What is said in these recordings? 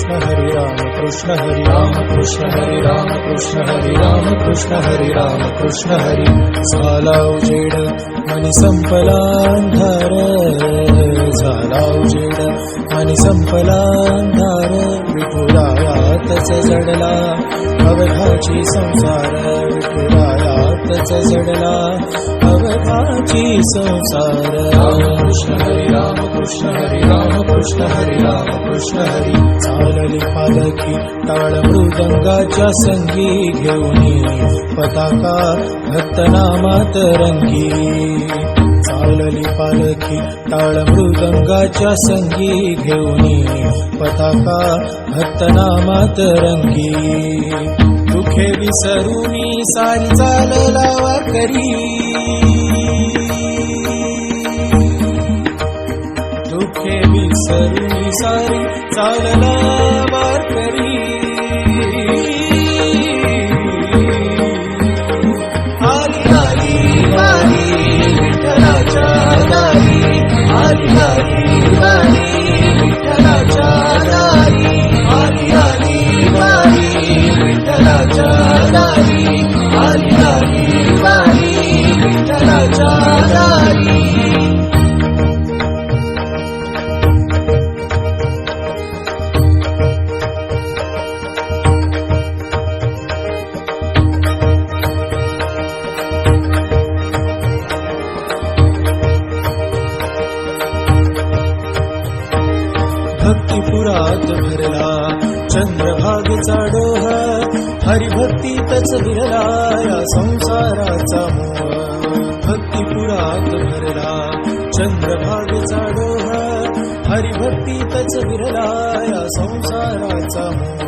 कृष्ण हरी राम कृष्ण हरी राम कृष्ण हरी राम कृष्ण हरी राम कृष्ण हरी झाला उजेड मनी संपला अंधार झाला उजेड मनी संपला अंधार विठुरायातच जडला अवघाची संसार. विठुरायातच जडला अवघाची संसार. राम कृष्ण हरी राम कृष्ण हरी राम कृष्ण हरी राम कृष्ण हरी. चालली पालखी टाळ मृदंगाच्या संगी घेऊनी पताका भक्तनामात रंगी पावलली पालखी टाळ मृदंगाच्या संगी घेऊन पताका भक्तनामात रंगी. दुखे विसरुनी सारी चालला वारकरी दुखे विसरूनी सारी चालला भक्तिपुरात भरला चंद्रभागेचा डोह हरिभक्तीतच विरला या संसाराचा मोह भक्तिपुरात भरला चंद्रभागेचा डोह हरिभक्तीतच विरला या संसाराचा मोह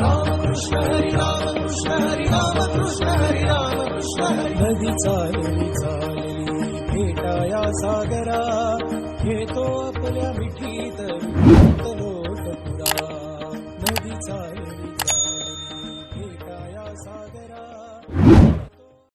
रामकृष्ण हरी रामकृष्ण हरी रामकृष्ण हरी रामकृष्ण हरी नदी चालली चालली भेटाया सागरा घेतो आपल्या मिठीत लोट पुरा नदी चालली